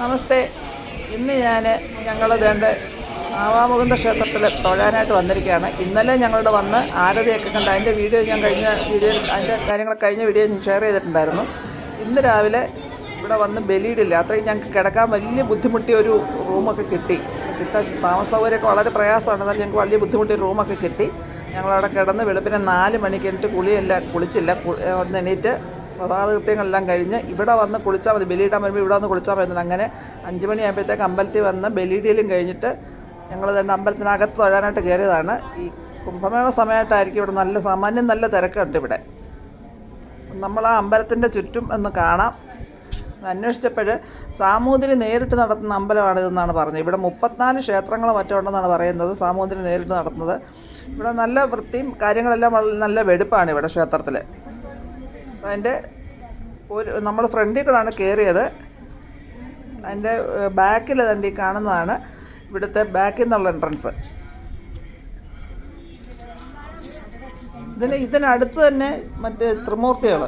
നമസ്തേ. ഇന്ന് ഞാൻ ഞങ്ങൾ വേണ്ട ആവാമുകുന്ദ ക്ഷേത്രത്തിൽ തൊഴാനായിട്ട് വന്നിരിക്കുകയാണ് ഇന്നലെ ഞങ്ങളുടെ വന്ന് ആരതിയൊക്കെ കണ്ട് അതിന്റെ വീഡിയോ ഞാൻ കഴിഞ്ഞ വീഡിയോ അതിന്റെ കാര്യങ്ങൾ കഴിഞ്ഞ വീഡിയോ ഞാൻ ഷെയർ ചെയ്തിട്ടുണ്ടായിരുന്നു. ഇന്ന് രാവിലെ ഇവിടെ വന്ന് ബലിയിടില്ല. അത്രയും ഞങ്ങൾക്ക് കിടക്കാൻ വലിയ ബുദ്ധിമുട്ടിയ ഒരു റൂമൊക്കെ കിട്ടി. കിട്ടാൻ താമസസൗകര്യമൊക്കെ വളരെ പ്രയാസമാണ്. എന്നാലും ഞങ്ങൾക്ക് വലിയ ബുദ്ധിമുട്ടിയ റൂമൊക്കെ കിട്ടി. ഞങ്ങളവിടെ കിടന്ന് വെളുപ്പിനെ നാല് മണിക്ക് എന്നിട്ട് കുളിയല്ല കുളിച്ചില്ല. നിന്ന് എണീറ്റ് പ്രഭാതകൃത്യങ്ങളെല്ലാം കഴിഞ്ഞ് ഇവിടെ വന്ന് കുളിച്ചാൽ മതി ബലിയിടാൻ വരുമ്പോൾ ഇവിടെ വന്ന് കുളിച്ചാൽ മതി അങ്ങനെ അഞ്ച് മണിയാകുമ്പോഴത്തേക്ക് അമ്പലത്തിൽ വന്ന് ബലിയിടയിലും കഴിഞ്ഞിട്ട് ഞങ്ങൾ തന്നെ അമ്പലത്തിനകത്ത് തൊഴാനായിട്ട് കയറിയതാണ്. ഈ കുംഭമേള സമയമായിട്ടായിരിക്കും ഇവിടെ നല്ല സാമാന്യം നല്ല തിരക്കുണ്ട് ഇവിടെ. നമ്മൾ ആ അമ്പലത്തിന്റെ ചുറ്റും ഒന്ന് കാണാം. അന്വേഷിച്ചപ്പോൾ സാമൂതിരി നേരിട്ട് നടത്തുന്ന അമ്പലമാണിതെന്നാണ് പറഞ്ഞത്. ഇവിടെ മുപ്പത്തിനാല് ക്ഷേത്രങ്ങൾ മറ്റുണ്ടെന്നാണ് പറയുന്നത് സാമൂതിരി നേരിട്ട് നടത്തുന്നത്. ഇവിടെ നല്ല വൃത്തിയും കാര്യങ്ങളെല്ലാം നല്ല വെടുപ്പാണ് ഇവിടെ ക്ഷേത്രത്തിൽ അതിന്റെ ഒരു നമ്മൾ ഫ്രണ്ടിൽ കൂടെയാണ് കയറിയത്. അതിന്റെ ബാക്കിൽ തണ്ടി കാണുന്നതാണ് ഇവിടുത്തെ ബാക്കിൽ നിന്നുള്ള എൻട്രൻസ്. ഇതിന് ഇതിനടുത്ത് തന്നെ മറ്റേ ത്രിമൂർത്തികൾ.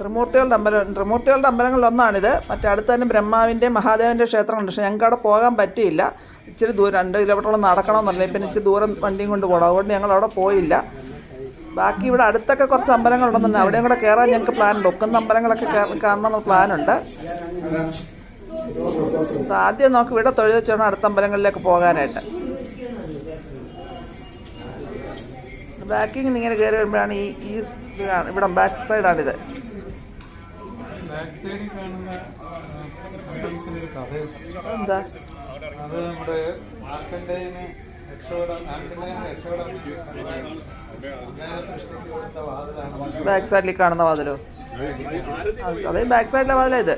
ത്രിമൂർത്തികളുടെ അമ്പലം ത്രിമൂർത്തികളുടെ അമ്പലങ്ങളിലൊന്നാണിത് മറ്റേ അടുത്ത് തന്നെ ബ്രഹ്മാവിന്റെ മഹാദേവന്റെ ക്ഷേത്രമുണ്ട്. പക്ഷേ ഞങ്ങൾക്ക് അവിടെ പോകാൻ പറ്റിയില്ല. ഇച്ചിരി ദൂരം രണ്ട് കിലോമീറ്ററോളം നടക്കണമെന്നുണ്ടെങ്കിൽ പിന്നെ ഇച്ചിരി ദൂരം വണ്ടിയും കൊണ്ട് പോകണം. അതുകൊണ്ട് ഞങ്ങൾ അവിടെ പോയില്ല. ബാക്കി ഇവിടെ അടുത്തൊക്കെ കുറച്ച് അമ്പലങ്ങളുണ്ടെന്നുണ്ട് അവിടെയും കൂടെ കയറാൻ ഞങ്ങൾക്ക് പ്ലാനുണ്ട്. ഒക്കുന്ന അമ്പലങ്ങളൊക്കെ കാണണം കാണണമെന്ന് പ്ലാനുണ്ട്. ആദ്യം നോക്കി ഇവിടെ തൊഴിൽ വെച്ചാണ് അടുത്ത അമ്പലങ്ങളിലേക്ക് പോകാനായിട്ട്. ബാക്കിങ് ഇങ്ങനെ കയറി വരുമ്പോഴാണ് ഈ ഈ ഇവിടെ ബാക്ക് സൈഡാണിത്. എന്താ? ബാക്ക് സൈഡിൽ കാണുന്ന വാതിലോ? അതെ ബാക്ക് സൈഡിലെ വാതിലാ ഇത്.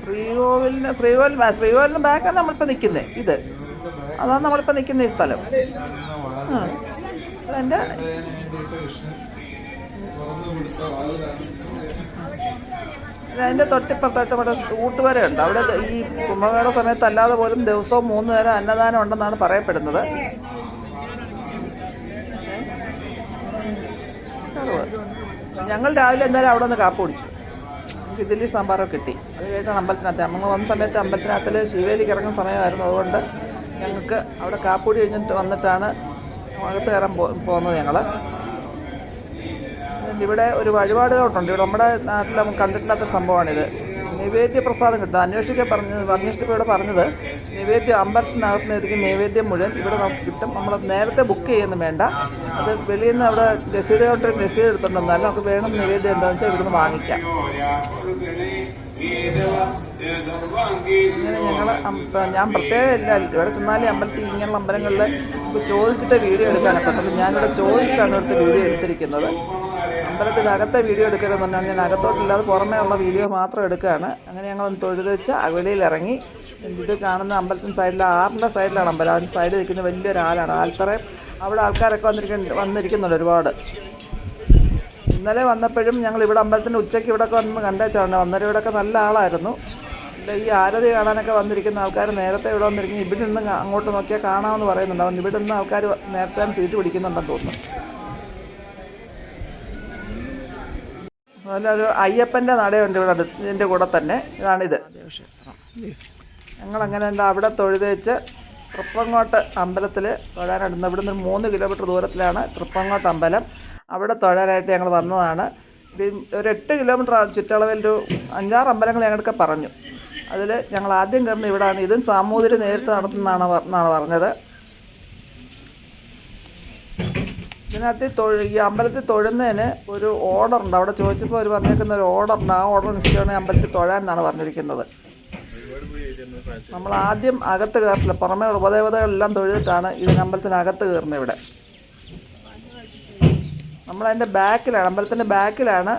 ശ്രീകോവിലിന് ശ്രീകോവിൽ ശ്രീകോവിലിന് ബാക്കല്ല നമ്മളിപ്പോൾ നിൽക്കുന്നത് ഇത്. അതാണ് നമ്മളിപ്പോൾ നിൽക്കുന്ന ഈ സ്ഥലം. അതെന്റെ അതിന്റെ തൊട്ടിപ്പുറത്തായിട്ട് ഇവിടെ ഊട്ടുവരയുണ്ട് അവിടെ ഈ കുംഭമേള സമയത്ത് അല്ലാതെ പോലും ദിവസവും മൂന്ന് നേരം അന്നദാനം ഉണ്ടെന്നാണ് പറയപ്പെടുന്നത്. ഞങ്ങൾ രാവിലെ എന്തായാലും അവിടെ നിന്ന് കാപ്പ് കുടിച്ചു. ഇഡ്ഡലി സാമ്പാറൊക്കെ കിട്ടി. അത് കഴിഞ്ഞിട്ടാണ് അമ്പലത്തിനകത്ത് നമ്മൾ വന്ന സമയത്ത് അമ്പലത്തിനകത്തിൽ ശിവേലിക്ക് ഇറങ്ങുന്ന സമയമായിരുന്നു. അതുകൊണ്ട് ഞങ്ങൾക്ക് അവിടെ കാപ്പുടി കഴിഞ്ഞിട്ട് വന്നിട്ടാണ് അകത്ത് കയറാൻ പോകുന്നത് ഞങ്ങൾ ഇവിടെ ഒരു വഴിപാട് തോട്ടുണ്ട് ഇവിടെ നമ്മുടെ നാട്ടിൽ നമുക്ക് കണ്ടിട്ടില്ലാത്ത സംഭവമാണിത്. നിവേദ്യ പ്രസാദം കിട്ടും. അന്വേഷിക്കാൻ പറഞ്ഞത് അന്വേഷിച്ചപ്പോൾ ഇവിടെ പറഞ്ഞത് നിവേദ്യം അമ്പലത്തിനകത്ത് നിന്ന് നൈവേദ്യം മുഴുവൻ ഇവിടെ നമുക്ക് കിട്ടും. നമ്മൾ നേരത്തെ ബുക്ക് ചെയ്യുന്നു വേണ്ട. അത് വെളിയിൽ നിന്ന് അവിടെ രസീത് കൗണ്ടറിൽ രസീത് എടുത്തിട്ടുണ്ട്. എന്നാലും നമുക്ക് വേണം നിവേദ്യം എന്താണെന്ന് വെച്ചാൽ ഇവിടുന്ന് വാങ്ങിക്കാം ഇങ്ങനെ ഞങ്ങൾ ഞാൻ പ്രത്യേകം ഇല്ല. ഇവിടെ ചെന്നാലേ അമ്പലത്തിൽ ഇങ്ങനെയുള്ള അമ്പലങ്ങളിൽ ചോദിച്ചിട്ട് വീഡിയോ എടുക്കാനൊക്കെ ഞാനിവിടെ ചോദിച്ചിട്ടാണ് ഇവിടുത്തെ വീഡിയോ എടുത്തിരിക്കുന്നത്. അമ്പലത്തിനകത്തെ വീഡിയോ എടുക്കരുതെന്ന് പറഞ്ഞാൽ ഞാൻ അകത്തോട്ടില്ലാതെ പുറമേ ഉള്ള വീഡിയോ മാത്രം എടുക്കുകയാണ്. അങ്ങനെ ഞങ്ങൾ തൊഴുത് വെച്ച് വെളിയിൽ ഇറങ്ങി ഇത് കാണുന്ന അമ്പലത്തിന് സൈഡിൽ ആറിന്റെ സൈഡിലാണ് അമ്പലം. ആറിന്റെ സൈഡിൽ നിൽക്കുന്ന വലിയൊരു ആലാണ് അവിടെ ആൾക്കാരൊക്കെ വന്നിരിക്കുന്നു വന്നിരിക്കുന്നുണ്ട് ഒരുപാട്. ഇന്നലെ വന്നപ്പോഴും ഞങ്ങൾ ഇവിടെ അമ്പലത്തിന്റെ ഉച്ചയ്ക്ക് ഇവിടെയൊക്കെ വന്ന് കണ്ടേച്ചാണ്. അന്നേരം ഇവിടെയൊക്കെ നല്ല ആളായിരുന്നു. ഈ ആരതി കാണാനൊക്കെ വന്നിരിക്കുന്ന ആൾക്കാർ നേരത്തെ ഇവിടെ വന്നിരിക്കുന്ന. ഇവിടെ നിന്ന് അങ്ങോട്ട് നോക്കിയാൽ കാണാമെന്ന് പറയുന്നുണ്ട്. അവൻ ഇവിടെ നിന്ന് ആൾക്കാർ നേരത്തെ സീറ്റ് പിടിക്കുന്നുണ്ടെന്ന് തോന്നുന്നു. ഒരു അയ്യപ്പന്റെ നടയുണ്ട് ഇവിടെ അടുത്ത് ഇതിന്റെ കൂടെ തന്നെ. ഇതാണിത്. ഞങ്ങളങ്ങനെ എന്താ അവിടെ തൊഴുത് വെച്ച് തൃപ്പങ്ങോട്ട് അമ്പലത്തിൽ തൊഴാനായിട്ട് ഇവിടെ നിന്ന് മൂന്ന് കിലോമീറ്റർ ദൂരത്തിലാണ് തൃപ്പങ്ങോട്ട് അമ്പലം. അവിടെ തൊഴാനായിട്ട് ഞങ്ങൾ വന്നതാണ്. ഒരു എട്ട് കിലോമീറ്റർ ചുറ്റളവിൽ ഒരു അഞ്ചാറ് അമ്പലങ്ങൾ ഞങ്ങൾക്ക് പറഞ്ഞു. അതിൽ ഞങ്ങൾ ആദ്യം കയറുന്ന ഇവിടാണ്. ഇതും സാമൂതിരി നേരിട്ട് നടത്തുന്നതാണ് എന്നാണ് പറഞ്ഞത്. ഇതിനകത്ത് തൊഴു ഈ അമ്പലത്തിൽ തൊഴുന്നതിന് ഒരു ഓർഡർ ഉണ്ട് അവിടെ ചോദിച്ചപ്പോൾ അവർ പറഞ്ഞേക്കുന്ന ഒരു ഓർഡർ ഉണ്ട് ആ ഓർഡർ അനുസരിച്ചാണ് അമ്പലത്തിൽ തൊഴാൻ എന്നാണ് പറഞ്ഞിരിക്കുന്നത്. നമ്മൾ ആദ്യം അകത്ത് കയറില്ല പുറമേ ഉപദേവതകളെല്ലാം തൊഴുതിട്ടാണ് ഇതിന് അമ്പലത്തിനകത്ത് കയറുന്നത് ഇവിടെ. നമ്മൾ നമ്മളതിന്റെ ബാക്കിലാണ് അമ്പലത്തിന്റെ ബാക്കിലാണ്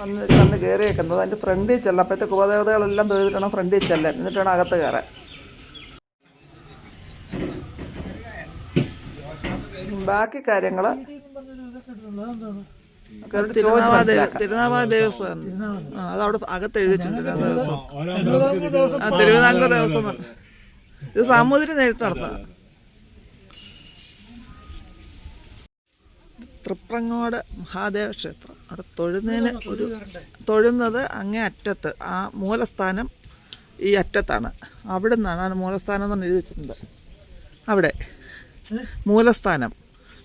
വന്ന് വന്ന് കയറിയേക്കുന്നത്. അതിന്റെ ഫ്രണ്ടിൽ ചെല്ലാം അപ്പോഴത്തേക്ക് ഉപദേവതകളെല്ലാം തൊഴുതിട്ടാണ് ഫ്രണ്ടിൽ ചെല്ലാൻ എന്നിട്ടാണ് അകത്ത് കയറാൻ. ബാക്കി കാര്യങ്ങൾ തിരുനാവായ ദേവസ്വം. ആ അതവിടെ അകത്ത് എഴുതിയിട്ടുണ്ട് ദേവസ്വം. തിരുവിതാംകൂർ ദേവസ്വം. ഇത് സാമൂതിരി നേരിട്ട് നടത്താം. തൃപ്രങ്ങോട് മഹാദേവ ക്ഷേത്രം. അവിടെ തൊഴുന്നതിന് ഒരു തൊഴുന്നത് അങ്ങേ അറ്റത്ത്. ആ മൂലസ്ഥാനം ഈ അറ്റത്താണ്. അവിടെ നിന്നാണ് ആ മൂലസ്ഥാനം എന്ന് എഴുതി വെച്ചിട്ടുണ്ട് അവിടെ. മൂലസ്ഥാനം.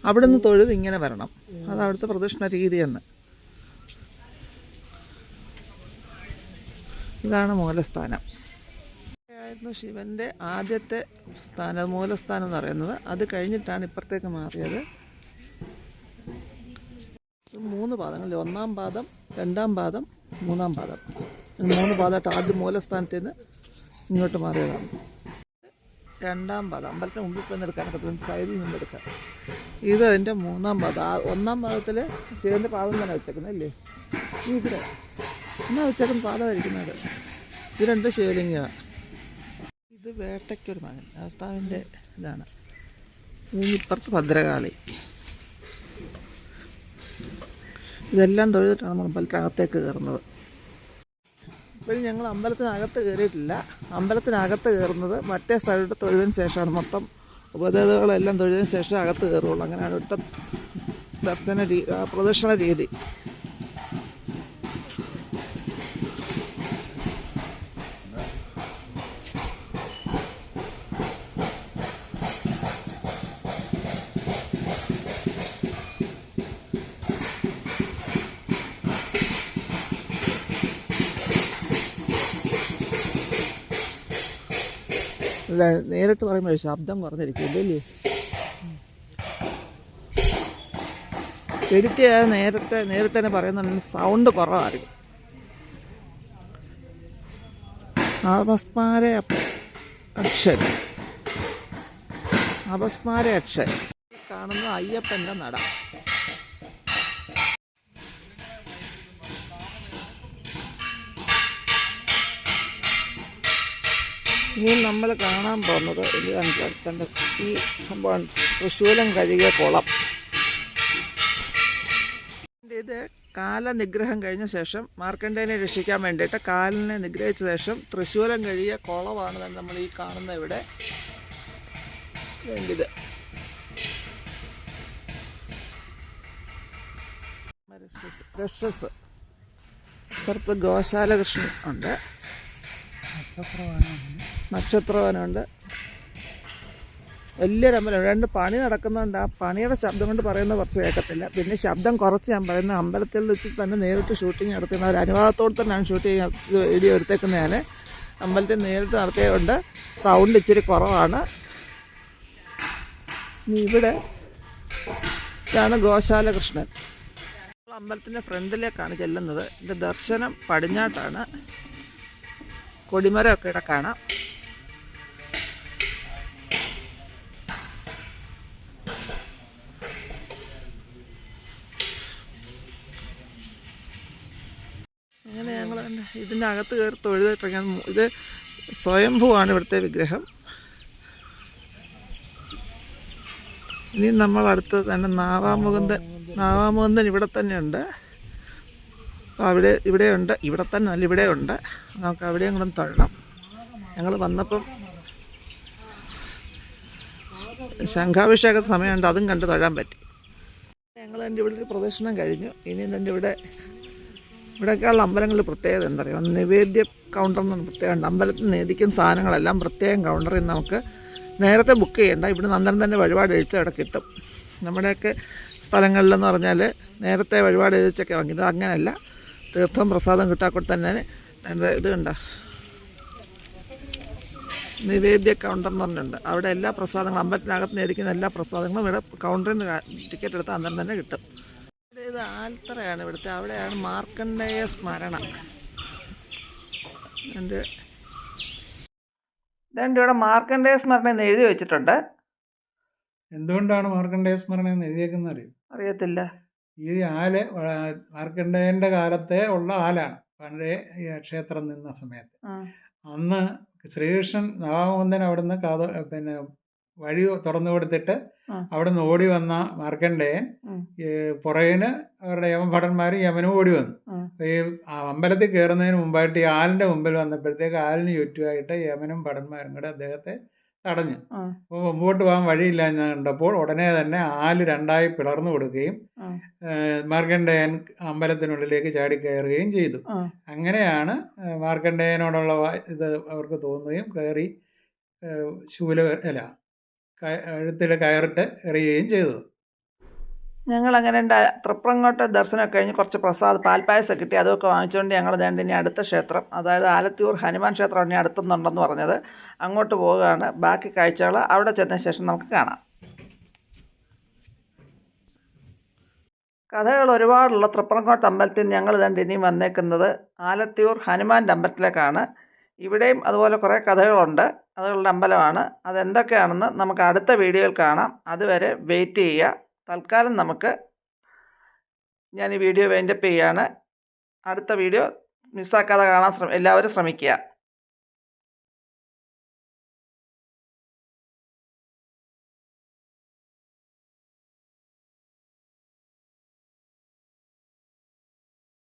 അവിടെ നിന്ന് തൊഴുത് ഇങ്ങനെ വരണം. അത് അവിടുത്തെ പ്രദക്ഷിണ എന്ന് ഇതാണ് മൂലസ്ഥാനം. ആയിരുന്നു ശിവന്റെ ആദ്യത്തെ സ്ഥാന മൂലസ്ഥാനം എന്ന് പറയുന്നത്. അത് കഴിഞ്ഞിട്ടാണ് ഇപ്പുറത്തേക്ക് മാറിയത്. മൂന്ന് പാദങ്ങളിൽ ഒന്നാം പാദം രണ്ടാം പാദം മൂന്നാം പാദം. മൂന്ന് പാദമായിട്ട് ആദ്യം മൂലസ്ഥാനത്ത് ഇങ്ങോട്ട് മാറിയതാണ്. രണ്ടാം പാദം. അമ്പലത്തിന് മുമ്പിൽ പോയി എടുക്കാൻ പറ്റും സൈഡിൽ നിന്ന് എടുക്കാം. ഇത് അതിന്റെ മൂന്നാം പാദം. ഒന്നാം പാദത്തിൽ ശിവന്റെ പാദം തന്നെ വെച്ചേക്കുന്നത് അല്ലേ? ഇവിടെ. എന്നാ വെച്ചേക്കുന്ന പാദമായിരിക്കുന്നത് ഇത് രണ്ട് ശിവലിംഗമാണ് ഇത് വേട്ടയ്ക്കൊരു മകൻ. അവസ്ഥാവിന്റെ ഇതാണ്. ഇപ്പുറത്ത് ഭദ്രകാളി. ഇതെല്ലാം തൊഴുതിട്ടാണ് നമ്മൾ അമ്പലത്തിനകത്തേക്ക് കയറുന്നത്. ഇപ്പോഴും ഞങ്ങൾ അമ്പലത്തിനകത്ത് കയറിയിട്ടില്ല. അമ്പലത്തിനകത്ത് കയറുന്നത് മറ്റേ സൈഡ് തൊഴുതിന് ശേഷമാണ്. മൊത്തം ഉപദേവതകളെല്ലാം തൊഴുതിന് ശേഷം അകത്ത് കയറുള്ളൂ അങ്ങനെയാണ് ഇവിടുത്തെ ദർശന രീ പ്രദക്ഷിണ രീതി. നേരിട്ട് പറയുമ്പോൾ ശബ്ദം കുറഞ്ഞിരിക്കും എഡിറ്റ് ചെയ്യാൻ നേരത്തെ നേരിട്ട് തന്നെ പറയുന്നുണ്ട് സൗണ്ട് കുറവായിരിക്കും. അപസ്മാര അക്ഷരം. അപസ്മാര അക്ഷരം. കാണുന്ന അയ്യപ്പന്റെ നട. ഇനി നമ്മൾ കാണാൻ പോകുന്നത് എന്താണ് കണ്ട ഈ സംഭവം തൃശ്ശൂലം കഴുകിയ കുളം. ഇത് കാലനിഗ്രഹം കഴിഞ്ഞ ശേഷം മാർക്കണ്ടേനെ രക്ഷിക്കാൻ വേണ്ടിയിട്ട് കാലിനെ നിഗ്രഹിച്ച ശേഷം തൃശ്ശൂലം കഴുകിയ കുളമാണ് നമ്മൾ ഈ കാണുന്ന ഇവിടെ. ഇത്? രക്ഷസ് പുറത്ത് ഗോശാല കൃഷ്ണൻ ഉണ്ട്. നക്ഷത്രവനുണ്ട് വലിയൊരു അമ്പലം. രണ്ട് പണി നടക്കുന്നുണ്ട് ആ പണിയുടെ ശബ്ദം കൊണ്ട് പറയുന്ന കുറച്ച് കേൾക്കത്തില്ല. പിന്നെ ശബ്ദം കുറച്ച് ഞാൻ പറയുന്ന അമ്പലത്തിൽ വെച്ച് തന്നെ നേരിട്ട് ഷൂട്ടിംഗ് നടത്തുന്ന ഒരു അനുവാദത്തോട് തന്നെയാണ് ഷൂട്ട് ചെയ്യാൻ വീഡിയോ എടുത്തേക്കുന്നത് ഞാൻ അമ്പലത്തിൽ നേരിട്ട് നടത്തിയതുകൊണ്ട് സൗണ്ട് ഇച്ചിരി കുറവാണ്. ഇവിടെ ഇതാണ് ഗോശാല കൃഷ്ണൻ അമ്പലത്തിന്റെ ഫ്രണ്ടിലേക്കാണ് ചെല്ലുന്നത്. ഇതിന്റെ ദർശനം പടിഞ്ഞാട്ടാണ്. കൊടിമരമൊക്കെ ഇവിടെ കാണാം. അങ്ങനെ ഞങ്ങൾ ഇതിന്റെ അകത്ത് കയറി തൊഴുതിട്ടിറങ്ങാൻ ഇത് സ്വയംഭൂവാണ് ഇവിടുത്തെ വിഗ്രഹം. ഇനി നമ്മൾ അടുത്ത് തന്നെ നാവാമുകുന്ദൻ നാവാമുകുന്ദൻ ഇവിടെ തന്നെ ഉണ്ട് അപ്പോൾ അവിടെ ഇവിടെയുണ്ട്. ഇവിടെ തന്നെ അല്ല ഇവിടെ ഉണ്ട് നമുക്ക് അവിടെയും കൂടെ തൊഴണം ഞങ്ങൾ വന്നപ്പം ശംഖാഭിഷേക സമയമുണ്ട്. അതും കണ്ട് തൊഴാൻ പറ്റി. ഞങ്ങൾ എന്റെ ഇവിടെ ഒരു പ്രദർശനം കഴിഞ്ഞു. ഇനി എന്റെ ഇവിടെ ഇവിടെയൊക്കെയുള്ള അമ്പലങ്ങളിൽ പ്രത്യേകത എന്താ പറയുക നിവേദ്യ കൗണ്ടർ എന്ന് പ്രത്യേകമുണ്ട് അമ്പലത്തിൽ നേദിക്കുന്ന സാധനങ്ങളെല്ലാം പ്രത്യേകം കൗണ്ടറിൽ നമുക്ക് നേരത്തെ ബുക്ക് ചെയ്യേണ്ട. ഇവിടെ അന്നേരം തന്നെ വഴിപാട് എഴുതി അവിടെ കിട്ടും. നമ്മുടെയൊക്കെ സ്ഥലങ്ങളിലെന്ന് പറഞ്ഞാൽ നേരത്തെ വഴിപാട് എഴുതിച്ചൊക്കെ വാങ്ങിയത് അങ്ങനെയല്ല. തീർത്ഥം പ്രസാദം കിട്ടാക്കൂടെ തന്നെ എന്റെ ഇത് കണ്ട. നിവേദ്യ കൗണ്ടർ എന്ന് പറഞ്ഞിട്ടുണ്ട്. അവിടെ എല്ലാ പ്രസാദങ്ങളും അമ്പലത്തിനകത്ത് നേരിക്കുന്ന എല്ലാ പ്രസാദങ്ങളും ഇവിടെ കൗണ്ടറിൽ നിന്ന് ടിക്കറ്റ് എടുത്ത് അന്നേരം തന്നെ കിട്ടും. ഇത് ആൽത്തറയാണ് ഇവിടുത്തെ. അവിടെയാണ് മാർക്കണ്ഡേയ സ്മരണ. എന്റെ ഇതുണ്ട് ഇവിടെ മാർക്കണ്ഡേയ സ്മരണ എന്ന് എഴുതി വെച്ചിട്ടുണ്ട്. എന്തുകൊണ്ടാണ് മാർക്കണ്ഡേയ സ്മരണ എന്ന് എഴുതിയേക്കുന്നത് അറിയോ? അറിയത്തില്ല. ഈ ആൽ വ- കാലത്തെ ഉള്ള ആലാണ്. പഴയ ഈ ക്ഷേത്രം നിന്ന സമയത്ത്. അന്ന് ശ്രീകൃഷ്ണൻ നവാമോന്തൻ അവിടുന്ന് കാത പിന്നെ വഴി തുറന്നു കൊടുത്തിട്ട്. അവിടുന്ന് ഓടി വന്ന മാർക്കണ്ടേ ഉം. ഈ പുറകിന് അവരുടെ യമഭടന്മാരും യമനും ഓടി വന്നു. അപ്പൊ ഈ അമ്പലത്തിൽ കയറുന്നതിന് മുമ്പായിട്ട് ഈ ആലിന്റെ മുമ്പിൽ വന്നപ്പോഴത്തേക്ക് ആലിന് ചുറ്റുമായിട്ട് യമനും ഭടന്മാരും കൂടെ അദ്ദേഹത്തെ തടഞ്ഞു. ആ. അപ്പോൾ മുമ്പോട്ട് പോകാൻ വഴിയില്ല എന്ന് കണ്ടപ്പോൾ ഉടനെ തന്നെ ആൽ രണ്ടായി പിളർന്നു കൊടുക്കുകയും മാർക്കണ്ഡേയൻ അമ്പലത്തിനുള്ളിലേക്ക് ചാടിക്കയറുകയും ചെയ്തു. അങ്ങനെയാണ് മാർക്കണ്ഡേയനോടുള്ള ഇത് അവർക്ക് തോന്നുകയും കയറി ശൂല അല്ല കഴുത്തിൽ കയറിട്ട് എറിയുകയും ചെയ്തത്. ഞങ്ങൾ അങ്ങനെ തൃപ്രങ്ങോട്ട് ദർശനമൊക്കെ കഴിഞ്ഞ് കുറച്ച് പ്രസാദ് പാൽപ്പായസം കിട്ടി. അതൊക്കെ വാങ്ങിച്ചുകൊണ്ട് ഞങ്ങൾ ദേണ്ട ഇനി അടുത്ത ക്ഷേത്രം. അതായത് ആലത്തിയൂർ ഹനുമാൻ ക്ഷേത്രം ഇനി അടുത്തുന്നുണ്ടെന്ന് പറഞ്ഞത്. അങ്ങോട്ട് പോവുകയാണ്. ബാക്കി കാഴ്ചകൾ അവിടെ ചെന്ന ശേഷം നമുക്ക് കാണാം. കഥകൾ ഒരുപാടുള്ള തൃപ്രങ്ങോട്ട് അമ്പലത്തിൽ ഞങ്ങൾ ദണ്ട് ഇനിയും വന്നേക്കുന്നത് ആലത്തിയൂർ ഹനുമാന്റെ അമ്പലത്തിലേക്കാണ്. ഇവിടെയും അതുപോലെ കുറേ കഥകളുണ്ട്. അതുകളുടെ അമ്പലമാണ്. അതെന്തൊക്കെയാണെന്ന് നമുക്ക് അടുത്ത വീഡിയോയിൽ കാണാം. അതുവരെ വെയിറ്റ് ചെയ്യുക. തൽക്കാലം നമുക്ക് ഞാൻ ഈ വീഡിയോ വൈൻഡപ്പ് ചെയ്യാണ്. അടുത്ത വീഡിയോ മിസ്സാക്കാതെ കാണാൻ ശ്രമ എല്ലാവരും ശ്രമിക്കുക.